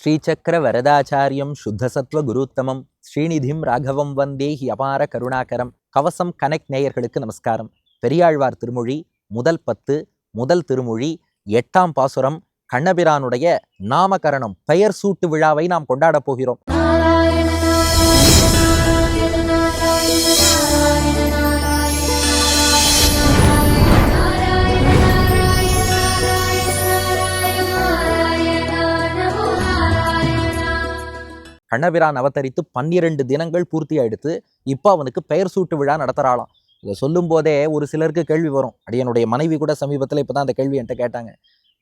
ஸ்ரீசக்கர வரதாச்சாரியம் சுத்தசத்வ குருத்தமம். ஸ்ரீநிதிம் ராகவம் வந்தே he அபார கருணாகரம். கவசம் connect நேயர்களுக்கு நமஸ்காரம். பெரியாழ்வார் திருமொழி முதல் பத்து முதல் திருமொழி எட்டாம் பாசுரம் கண்ணபிரானுடைய நாமகரணம் பெயர் சூட்டு விழாவை நாம் கொண்டாடப் போகிறோம். கண்ணபிரான் அவதரித்து பன்னிரண்டு தினங்கள் பூர்த்தி ஆயிடுத்து இப்போ அவனுக்கு பெயர் சூட்டு விழா நடத்துகிறாளாம் இதை சொல்லும் போதே ஒரு சிலருக்கு கேள்வி வரும். அடியனுடைய மனைவி கூட சமீபத்தில் இப்போ தான் அந்த கேள்வி என்கிட்ட கேட்டாங்க.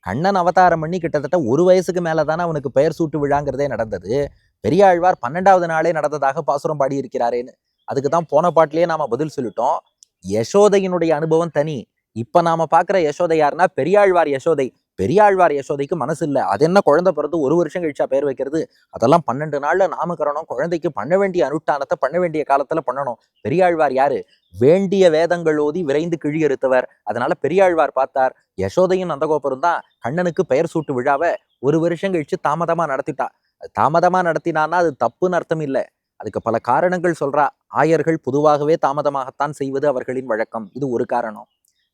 கண்ணன் அவதாரம் பண்ணி கிட்டத்தட்ட ஒரு வயசுக்கு மேலே தானே அவனுக்கு பெயர் சூட்டு விழாங்கிறதே நடந்தது. பெரியாழ்வார் பன்னெண்டாவது நாளே நடந்ததாக பாசுரம் பாடியிருக்கிறாரேன்னு. அதுக்கு தான் போன பாட்டிலேயே நாம் பதில் சொல்லிட்டோம். யசோதையினுடைய அனுபவம் தனி. இப்போ நாம் பார்க்குற யசோதை யாருன்னா பெரியாழ்வார் யசோதை. பெரியாழ்வார் யசோதைக்கு மனசு இல்லை. அது என்ன குழந்தை பிறந்து ஒரு வருஷம் கழிச்சா பேர் வைக்கிறது? அதெல்லாம் பன்னெண்டு நாள்ல நாமகரணம். குழந்தைக்கு பண்ண வேண்டிய அனுஷ்டானத்தை பண்ண வேண்டிய காலத்துல பண்ணணும். பெரியாழ்வார் யாரு? வேண்டிய வேதங்கள் ஓதி விரைந்து கிழியறுத்தவர் அதனால பெரியாழ்வார் பார்த்தார் யசோதையும் நந்தகோபுரம் தான் கண்ணனுக்கு பெயர் சூட்டு விழாவை ஒரு வருஷம் கழிச்சு தாமதமா நடத்திட்டா. அது தாமதமா நடத்தினான்னா அது தப்புன்னு அர்த்தம் இல்லை. அதுக்கு பல காரணங்கள் சொல்றா. ஆயர்கள் பொதுவாகவே தாமதமாகத்தான் செய்வது அவர்களின் வழக்கம். இது ஒரு காரணம்.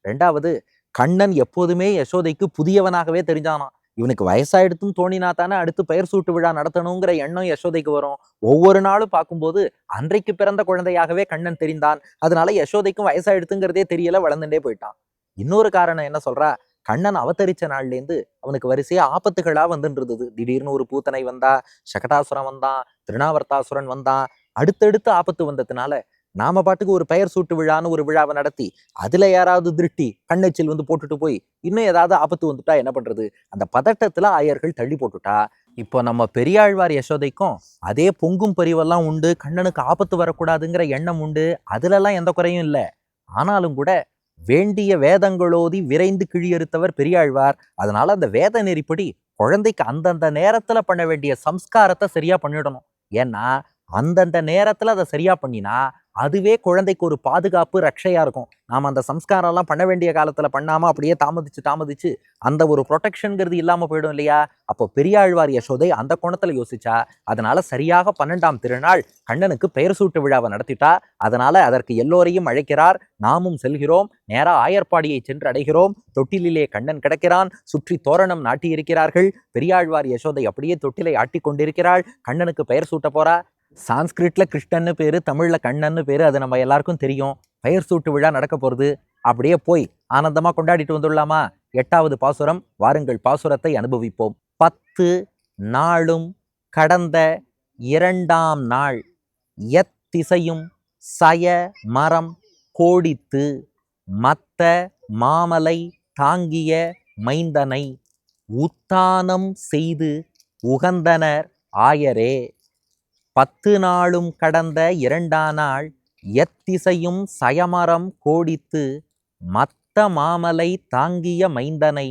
ரெண்டாவது கண்ணன் எப்போதுமே யசோதைக்கு புதியவனாகவே தெரிஞ்சானான் இவனுக்கு வயசாயிடுத்துன்னு தோணினா தானே அடுத்து பெயர் சூட்டு விழா நடத்தணுங்கிற எண்ணம் யசோதைக்கு வரும். ஒவ்வொரு நாளும் பார்க்கும்போது அன்றைக்கு பிறந்த குழந்தையாகவே கண்ணன் தெரிந்தான். அதனால யசோதைக்கும் வயசாயிடுத்துங்கிறதே தெரியல வளர்ந்துட்டே போயிட்டான். இன்னொரு காரணம் என்ன சொல்றா? கண்ணன் அவதரிச்ச நாள்லேருந்து அவனுக்கு வரிசையா ஆபத்துகளா வந்துட்டு இருந்தது திடீர்னு ஒரு பூத்தனை வந்தா சகடாசுரன் வந்தான் திருநாவர்த்தாசுரன் வந்தான். அடுத்தடுத்து ஆபத்து வந்ததுனால நாம பாட்டுக்கு ஒரு பெயர் சூட்டு விழான்னு ஒரு விழாவை நடத்தி அதுல யாராவது திருட்டி கண்ணெச்சில் வந்து போட்டுட்டு போய் இன்னும் ஏதாவது ஆபத்து வந்துட்டா என்ன பண்றது? அந்த பதட்டத்துல ஆயர்கள் தள்ளி போட்டுட்டா. இப்போ நம்ம பெரியாழ்வார் யசோதைக்கும் அதே பொங்கும் பரிவெல்லாம் உண்டு கண்ணனுக்கு ஆபத்து வரக்கூடாதுங்கிற எண்ணம் உண்டு அதுலலாம் எந்த குறையும் இல்லை. ஆனாலும் கூட வேண்டிய வேதங்களோதி விரைந்து கிழியறுத்தவர் பெரியாழ்வார். அதனால அந்த வேத நெறிப்படி குழந்தைக்கு அந்தந்த நேரத்துல பண்ண வேண்டிய சம்ஸ்காரத்தை சரியா பண்ணிடணும். ஏன்னா அந்தந்த நேரத்தில் அதை சரியாக பண்ணினா அதுவே குழந்தைக்கு ஒரு பாதுகாப்பு ரக்ஷையாக இருக்கும். நாம் அந்த சம்ஸ்காரம்லாம் பண்ண வேண்டிய காலத்தில் பண்ணாமல் அப்படியே தாமதிச்சு தாமதிச்சு அந்த ஒரு ப்ரொடெக்ஷனுங்கிறது இல்லாமல் போயிடும் இல்லையா? அப்போ பெரியாழ்வார் யசோதை அந்த கோணத்தில் யோசிச்சா அதனால் சரியாக பன்னெண்டாம் திருநாள் கண்ணனுக்கு பெயர் சூட்டு விழாவை நடத்திட்டா அதனால் அதற்கு எல்லோரையும் அழைக்கிறார். நாமும் செல்கிறோம். நேராக ஆயர்பாடியை சென்று அடைகிறோம். தொட்டிலிலே கண்ணன் கிடக்கிறான். சுற்றி தோரணம் நாட்டியிருக்கிறார்கள். பெரியாழ்வார் யசோதை அப்படியே தொட்டிலை ஆட்டி கொண்டிருக்கிறாள். கண்ணனுக்கு பெயர் சூட்ட போறா. சான்ஸ்கிரிட்டில் கிருஷ்ணன்னு பேர் தமிழில் கண்ணன்னு பேர் அது நம்ம எல்லாருக்கும் தெரியும். பெயர் சூட்டு விழா நடக்க போகிறது அப்படியே போய் ஆனந்தமாக கொண்டாடிட்டு வந்துடலாமா? எட்டாவது பாசுரம் வாருங்கள் பாசுரத்தை அனுபவிப்போம். பத்து நாளும் கடந்த இரண்டாம் நாள் எத்திசையும் சய மரம் கோடித்து மத்த மாமலை தாங்கிய மைந்தனை உத்தானம் செய்து உகந்தனர் ஆயரே. பத்து நாளும் கடந்த இரண்டா நாள் எத்திசையும் சயமரம் கோடித்து மத்த மாமலை தாங்கிய மைந்தனை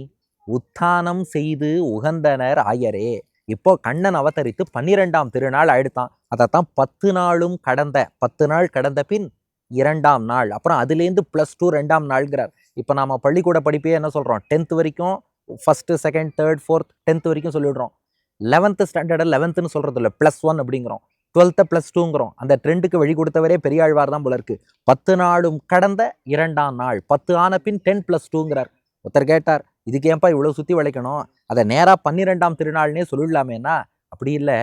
உத்தானம் செய்து உகந்தனர் ஆயரே. இப்போ கண்ணன் அவதரித்து பன்னிரெண்டாம் திருநாள் ஆயிடுத்தான். அதைத்தான் பத்து நாளும் கடந்த பத்து நாள் கடந்த பின் இரண்டாம் நாள். அப்புறம் அதுலேருந்து ப்ளஸ் டூ ரெண்டாம் நாள்கிறார். இப்போ நாம் பள்ளிக்கூட படிப்பே என்ன சொல்கிறோம் டென்த் வரைக்கும் first second third fourth tenth வரைக்கும் சொல்லிடுறோம். லெவன்த்து ஸ்டாண்டர்டை லெவன்த்துன்னு சொல்கிறது இல்லை ப்ளஸ் ஒன் அப்படிங்கிறோம். டுவெல்த்தை ப்ளஸ் டூங்கிறோம் அந்த ட்ரெண்டுக்கு வழி கொடுத்தவரே பெரியாழ்வார் தான் போல இருக்கு. பத்து நாளும் கடந்த இரண்டாம் நாள். பத்து ஆன பின் டென் ப்ளஸ் டூங்கிறார் ஒருத்தர் கேட்டார் இதுக்கு ஏன்பா இவ்வளோ சுற்றி வளைக்கணும்? அதை நேராக பன்னிரெண்டாம் திருநாள்னே சொல்லிடலாமேனா அப்படி இல்லை.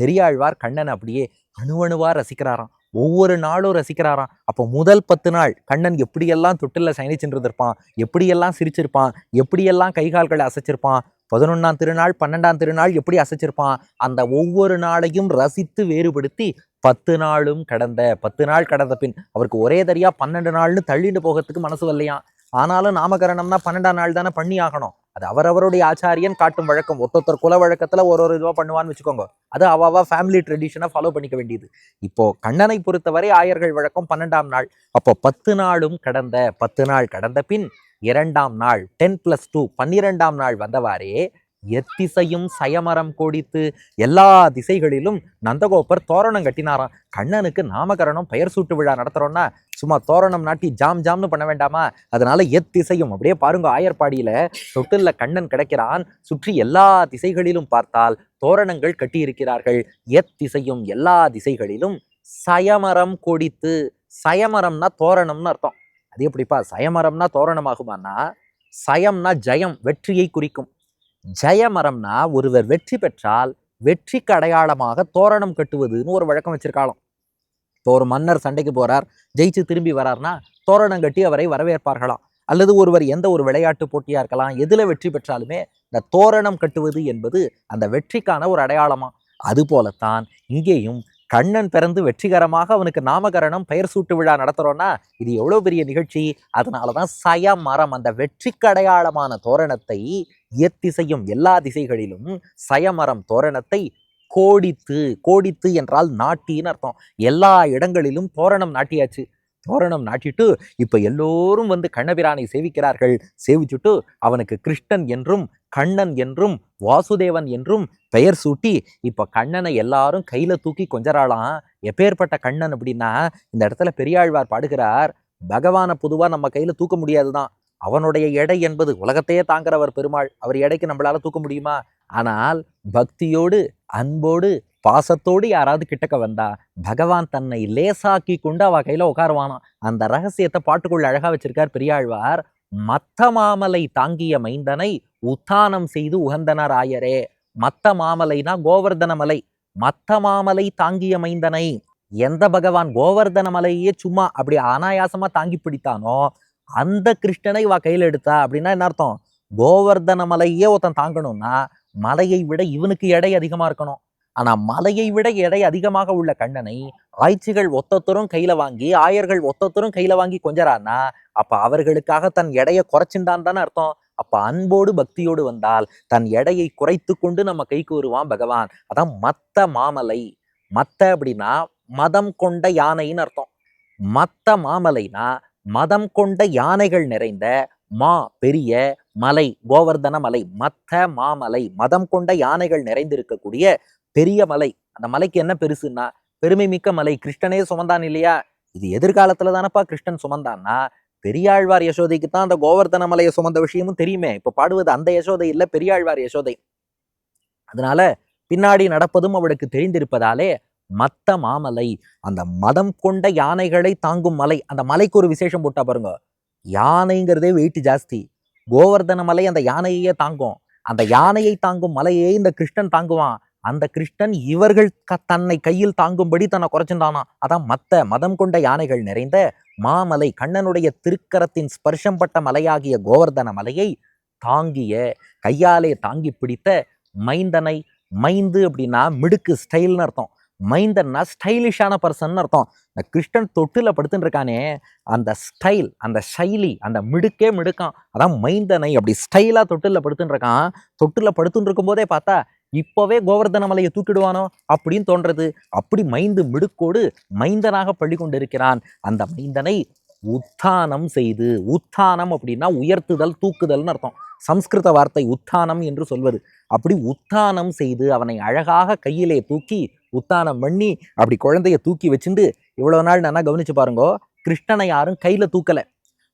பெரியாழ்வார் கண்ணன் அப்படியே அணுவணுவாக ரசிக்கிறாராம். ஒவ்வொரு நாளும் ரசிக்கிறாராம். அப்போ முதல் பத்து நாள் கண்ணன் எப்படியெல்லாம் தொட்டில் சயனிச்சுருந்திருப்பான் எப்படியெல்லாம் சிரிச்சிருப்பான் எப்படியெல்லாம் கைகால்களை அசைச்சிருப்பான் பதினொன்றாம் திருநாள் பன்னெண்டாம் திருநாள் எப்படி அசைச்சிருப்பான் அந்த ஒவ்வொரு நாளையும் ரசித்து வேறுபடுத்தி பத்து நாளும் கடந்த பத்து நாள் கடந்த பின் அவருக்கு ஒரே தரியா பன்னெண்டு நாள்னு தள்ளிட்டு போகிறதுக்கு மனசு வரலையாம். ஆனாலும் நாமகரணம்னா பன்னெண்டாம் நாள் தானே பண்ணி ஆகணும். அது அவரவருடைய ஆச்சாரியன் காட்டும் வழக்கம். ஒருத்தொருத்தர் குல வழக்கத்தில் ஒரு ஒரு இதுவாக பண்ணுவான்னு வச்சுக்கோங்க. அது அவாவா ஃபேமிலி ட்ரெடிஷனை ஃபாலோ பண்ணிக்க வேண்டியது. இப்போ கண்ணனை பொறுத்தவரை ஆயர்கள் வழக்கம் பன்னெண்டாம் நாள். அப்போ பத்து நாளும் கடந்த பத்து நாள் கடந்த பின் இரண்டாம் நாள் டென் பிளஸ் டூ பன்னிரெண்டாம் நாள் வந்தவாறே எத்திசையும் சயமரம் கோடித்து எல்லா திசைகளிலும் நந்தகோபர் தோரணம் கட்டினாராம். கண்ணனுக்கு நாமகரணம் பெயர் சூட்டு விழா நடத்துகிறோன்னா சும்மா தோரணம் நாட்டி ஜாம் ஜாம்னு பண்ண வேண்டாமா? அதனால எத்திசையும் அப்படியே பாருங்க ஆயர்பாடியில தொட்டில்ல கண்ணன் கிடைக்கிறான். சுற்றி எல்லா திசைகளிலும் பார்த்தால் தோரணங்கள் கட்டியிருக்கிறார்கள். எத்திசையும் எல்லா திசைகளிலும் சயமரம் கொடித்து சயமரம்னா தோரணம்னு அர்த்தம். அது எப்படிப்பா? சயமரம்னா தோரணமாகுமான்னா சயம்னா ஜெயம் வெற்றியை குறிக்கும். ஜெயமரம்னா ஒருவர் வெற்றி பெற்றால் வெற்றிக்கு அடையாளமாக தோரணம் கட்டுவதுன்னு ஒரு வழக்கம் வச்சிருக்காலும் இப்போ ஒரு மன்னர் சண்டைக்கு போறார் ஜெயிச்சு திரும்பி வரார்னா தோரணம் கட்டி அவரை வரவேற்பார்களாம். அல்லது ஒருவர் எந்த ஒரு விளையாட்டு போட்டியா இருக்கலாம் எதுல வெற்றி பெற்றாலுமே இந்த தோரணம் கட்டுவது என்பது அந்த வெற்றிக்கான ஒரு அடையாளமா? அது போலத்தான் இங்கேயும் கண்ணன் பிறந்து வெற்றிகரமாக அவனுக்கு நாமகரணம் பெயர் சூட்டு விழா நடத்துகிறோன்னா இது எவ்வளோ பெரிய நிகழ்ச்சி? அதனாலதான் சய மரம் அந்த வெற்றிக்கடையாளமான தோரணத்தை எத்திசையும் எல்லா திசைகளிலும் சயமரம் தோரணத்தை கோடித்து கோடித்து என்றால் நாட்டின்னு அர்த்தம். எல்லா இடங்களிலும் தோரணம் நாட்டியாச்சு. தோரணம் நாட்டிட்டு இப்போ எல்லோரும் வந்து கண்ணபிரானை சேவிக்கிறார்கள். சேவிச்சுட்டு அவனுக்கு கிருஷ்ணன் என்றும் கண்ணன் என்றும் வாசுதேவன் என்றும் பெயர் சூட்டி இப்போ கண்ணனை எல்லாரும் கையில் தூக்கி கொஞ்சராளாம் எப்பேற்பட்ட கண்ணன் அப்படின்னா இந்த இடத்துல பெரியாழ்வார் பாடுகிறார் பகவானை பொதுவாக நம்ம கையில் தூக்க முடியாது தான் அவனுடைய எடை என்பது உலகத்தையே தாங்குறவர் பெருமாள். அவர் எடைக்கு நம்மளால் தூக்க முடியுமா? ஆனால் பக்தியோடு அன்போடு பாசத்தோடு யாராவது கிட்டக்க வந்தா பகவான் தன்னை லேசாக்கி கொண்டு அவ கையில் உட்காருவானாம். அந்த ரகசியத்தை பாட்டுக்குள்ள அழகா வச்சிருக்கார் பெரியாழ்வார். மத்த மாமலை தாங்கிய மைந்தனை உத்தானம் செய்து உகந்தனர் ஆயரே மத்த மாமலைனா கோவர்தன மலை மத்த மாமலை தாங்கிய மைந்தனை. எந்த பகவான் கோவர்தன மலையே சும்மா அப்படி அனாயாசமா தாங்கி பிடித்தானோ அந்த கிருஷ்ணனை வா கையில் எடுத்தா அப்படின்னா என்ன அர்த்தம்? கோவர்தன மலையே ஒருத்தன் தாங்கணும்னா மலையை விட இவனுக்கு எடை அதிகமா இருக்கணும். ஆனா மலையை விட எடை அதிகமாக உள்ள கண்ணனை ஆய்ச்சிகள் ஒத்தத்தரும் கையில வாங்கி ஆயர்கள் ஒத்தத்தரும் கையில வாங்கி கொஞ்சறான்னா அப்ப அவர்களுக்காக தன் எடையை குறைச்சின்றான் தானே அர்த்தம். அப்ப அன்போடு பக்தியோடு வந்தால் தன் எடையை குறைத்து கொண்டு நம்ம கைக்கு வருவான் பகவான். அதான் மத்த மாமலை. மத்த அப்படின்னா மதம் கொண்ட யானைன்னு அர்த்தம். மத்த மாமலைனா மதம் கொண்ட யானைகள் நிறைந்த மா பெரிய மலை கோவர்தன மலை. மத்த மாமலை மதம் கொண்ட யானைகள் நிறைந்திருக்கக்கூடிய பெரிய மலை. அந்த மலைக்கு என்ன பெருசுன்னா பெருமை மிக்க மலை. கிருஷ்ணனே சுமந்தான் இல்லையா? இது எதிர்காலத்துல தானப்பா கிருஷ்ணன் சுமந்தான்னா பெரியாழ்வார் யசோதைக்கு தான் அந்த கோவர்தன மலையை சுமந்த விஷயமும் தெரியுமே. இப்ப பாடுவது அந்த யசோதை இல்ல பெரியாழ்வார் யசோதை. அதனால பின்னாடி நடப்பதும் அவளுக்கு தெரிந்திருப்பதாலே மத்த மாமலை அந்த மதம் கொண்ட யானைகளை தாங்கும் மலை அந்த மலைக்கு ஒரு விசேஷம் போட்டா பாருங்க. யானைங்கிறதே வெயிட் ஜாஸ்தி. கோவர்தன மலை அந்த யானையே தாங்கும். அந்த யானையை தாங்கும் மலையே இந்த கிருஷ்ணன் தாங்குவான். அந்த கிருஷ்ணன் இவர்கள் க தன்னை கையில் தாங்கும்படி தன்னை குறைச்சிருந்தானா? அதான் மற்ற மதம் கொண்ட யானைகள் நிறைந்த மாமலை கண்ணனுடைய திருக்கரத்தின் ஸ்பர்ஷம் பட்ட மலையாகிய கோவர்தன மலையை தாங்கிய கையாலே தாங்கி பிடித்த மைந்தனை மைந்து அப்படின்னா மிடுக்கு ஸ்டைல்னு அர்த்தம். மைந்தன்னா ஸ்டைலிஷான பர்சன் அர்த்தம். இந்த கிருஷ்ணன் தொட்டில படுத்துட்டு இருக்கானே அந்த ஸ்டைல் அந்த ஷைலி அந்த மிடுக்கே மிடுக்கான். அதான் மைந்தனை அப்படி ஸ்டைலாக தொட்டில் படுத்துன்னு இருக்கான். தொட்டில் படுத்துன்னு இருக்கும்போதே பார்த்தா இப்போவே கோவர்தன மலையை தூக்கிடுவானோ அப்படின்னு தோன்றது. அப்படி மைந்து மிடுக்கோடு மைந்தனாக பள்ளி கொண்டிருக்கிறான் அந்த மைந்தனை உத்தானம் செய்து உத்தானம் அப்படின்னா உயர்த்துதல் தூக்குதல்னு அர்த்தம். சம்ஸ்கிருத வார்த்தை உத்தானம் என்று சொல்வது. அப்படி உத்தானம் செய்து அவனை அழகாக கையிலே தூக்கி உத்தானம் பண்ணி அப்படி குழந்தைய தூக்கி வச்சுட்டு இவ்வளோ நாள் நல்லா கவனிச்சு பாருங்கோ கிருஷ்ணனை யாரும் கையில் தூக்கலை.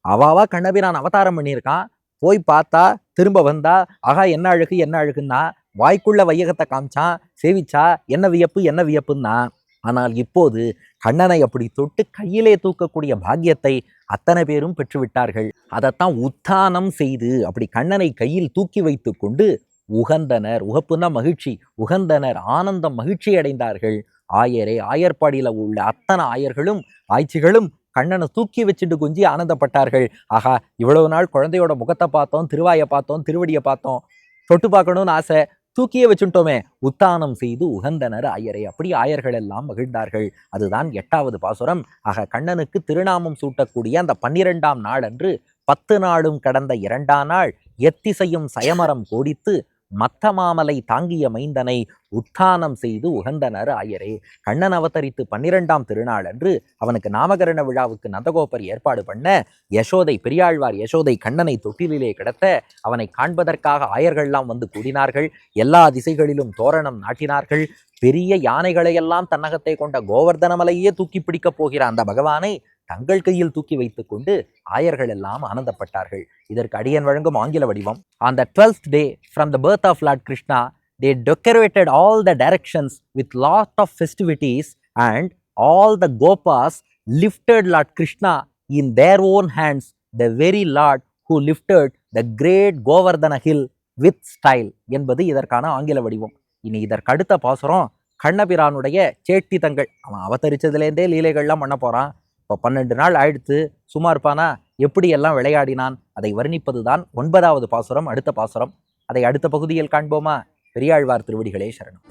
அவாவா கண்ணபிரான் அவதாரம் பண்ணியிருக்கான். போய் பார்த்தா திரும்ப வந்தா ஆகா என்ன அழகு என்ன அழகுன்னா வாய்க்குள்ள வையகத்தை காமிச்சான் சேவிச்சா என்ன வியப்பு என்ன வியப்புன்னா ஆனால் இப்போது கண்ணனை அப்படி தொட்டு கையிலே தூக்கக்கூடிய பாக்கியத்தை அத்தனை பேரும் பெற்றுவிட்டார்கள். அதைத்தான் உத்தானம் செய்து அப்படி கண்ணனை கையில் தூக்கி வைத்து கொண்டு உகந்தனர். உகப்புன்னா மகிழ்ச்சி உகந்தனர் ஆனந்தம் மகிழ்ச்சி அடைந்தார்கள். ஆயரே ஆயர்பாடியில் உள்ள அத்தனை ஆயர்களும் ஆய்ச்சிகளும் கண்ணனை தூக்கி வச்சுட்டு குஞ்சி ஆனந்தப்பட்டார்கள். ஆகா இவ்வளவு நாள் குழந்தையோட முகத்தை பார்த்தோம் திருவாயை பார்த்தோம் திருவடியை பார்த்தோம். தொட்டு பார்க்கணும்னு ஆசை. தூக்கியே வச்சுட்டோமே. உத்தானம் செய்து உகந்தனர் ஆயரை அப்படி ஆயர்கள் எல்லாம் மகிழ்ந்தார்கள். அதுதான் எட்டாவது பாசுரம். ஆக கண்ணனுக்கு திருநாமம் சூட்டக்கூடிய அந்த பன்னிரெண்டாம் நாள் அன்று பத்து நாளும் கடந்த இரண்டாம் நாள் எத்திசையும் சயமரம் கோடித்து மத்த மாமலை தாங்கிய மைந்தனை உத்தானம் செய்து உகந்தனர் ஆயரே. கண்ணன் அவதரித்து பன்னிரெண்டாம் திருநாள் அன்று அவனுக்கு நாமகரண விழாவுக்கு நந்தகோபர் ஏற்பாடு பண்ண யசோதை பெரியாழ்வார் யசோதை கண்ணனை தொட்டிலிலே கிடத்த அவனை காண்பதற்காக ஆயர்கள்லாம் வந்து கூடினார்கள். எல்லா திசைகளிலும் தோரணம் நாட்டினார்கள். பெரிய யானைகளையெல்லாம் தன்னகத்தை கொண்ட கோவர்தனமலையே தூக்கி பிடிக்கப் போகிற அந்த பகவானை தங்கள் கையில் தூக்கி வைத்துக்கொண்டு ஆயர்கள் எல்லாம் ஆனந்தப்பட்டார்கள் இதற்கு அடியன் வழங்கும் ஆங்கில வடிவம் on the twelfth day from the birth of Lord Krishna they decorated all the directions with lot of festivities and all the gopas lifted Lord Krishna in their own hands the very Lord who lifted the great Govardhana hill with style என்பது இதற்கான ஆங்கில வடிவம் இனி இதற்கு அடுத்த பாசுரம் கண்ணபிரானுடைய சேட்டி தங்கள் அவன் அவதரிச்சதுலேருந்தே லீலைகள்லாம் பண்ண போகிறான் இப்போ பன்னெண்டு நாள் ஆயிடுத்து சும்மா இருப்பானா எப்படி எல்லாம் விளையாடினான் அதை வர்ணிப்பதுதான் ஒன்பதாவது பாசுரம் அடுத்த பாசுரம். அதை அடுத்த பகுதியில் காண்போமா? பெரியாழ்வார் திருவடிகளே சரணம்.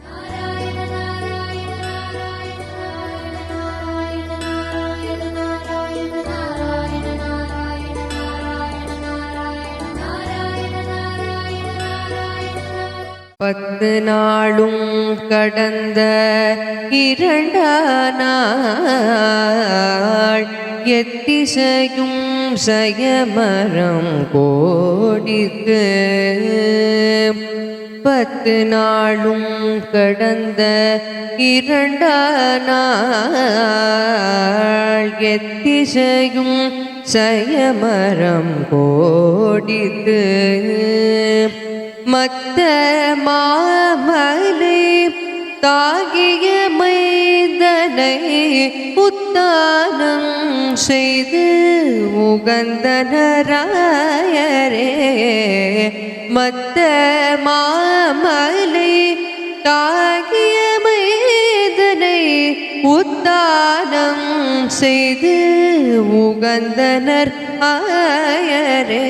பத்து நாளும் கடந்த இரண்டா எத்திசையும் சயமரம் கோடிக்கு. பத்து நாளும் கடந்த இரண்டா எத்திசையும் சயமரம் கோடித்து மத்த மாமலே தாகிய மைந்தனை உத்தானம் செய்து உகந்தனராயரே. மத்த மாமலை தாகிய மைந்தனை உத்தானம் செய்து உகந்தனர் ஆயரே